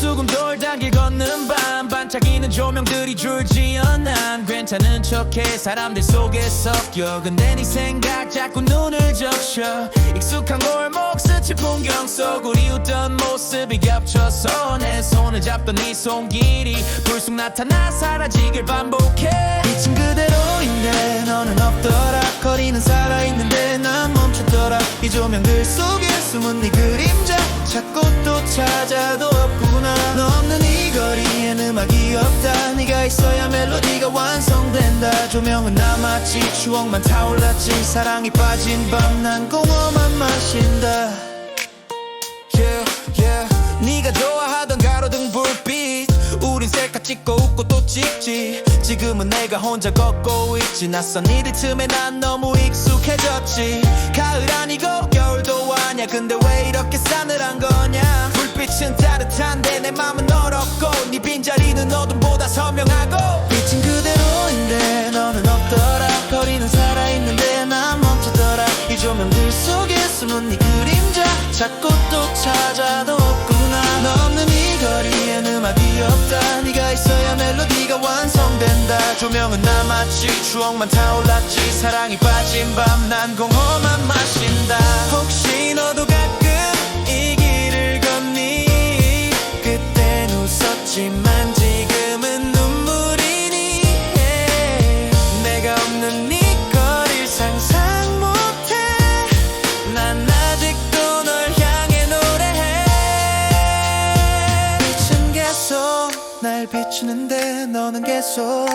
수금 돌담길 걷는 밤. 반짝이는 조명들이 줄지어난 괜찮은 척해. 사람들 속에 섞여. 근데 네 생각 자꾸 눈을 적셔. 익숙한 골목 스치 풍경 속 우리 웃던 모습이 겹쳐서 내 손을 잡던 네 손길이 불쑥 나타나 사라지길 반복해. 빛은 그대로인데 너는 없더라. 거리는 살아있는데 난 멈췄더라. 이 조명들 속에 숨은 네 그림자 찾고 또 찾아도 조명은 남았지 추억만 타올랐지. 사랑이 빠진 밤 난 공허만 마신다. Yeah, yeah. 네가 좋아하던 가로등 불빛. 우린 셀카 찍고 웃고 또 찍지. 지금은 내가 혼자 걷고 있지. 낯선 이 리듬에 난 너무 익숙해졌지. 가을 아니고 겨울도 아냐 근데 왜 이렇게 싸늘한 거냐? 불빛은 따뜻한데 내 맘은 얼었고 네 빈자리는 어둠 찾고 또 찾아도 없구나. 너 없는 이 거리엔 음악이 없다. 네가 있어야 멜로디가 완성된다. 조명은 남았지 추억만 타올랐지. 사랑이 빠진 밤 난 공허만 마신다. 혹시 너도 가끔 이 길을 걷니? 그땐 웃었지만 날 비추는데 너는 계속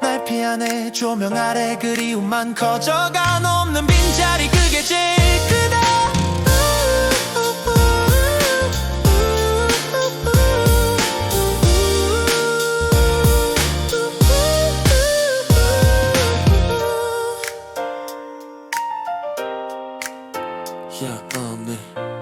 날 피하네. 조명 아래 그리움만 커져가 너 없는 빈자리. 그게 제일 크다. Yeah, um, 네.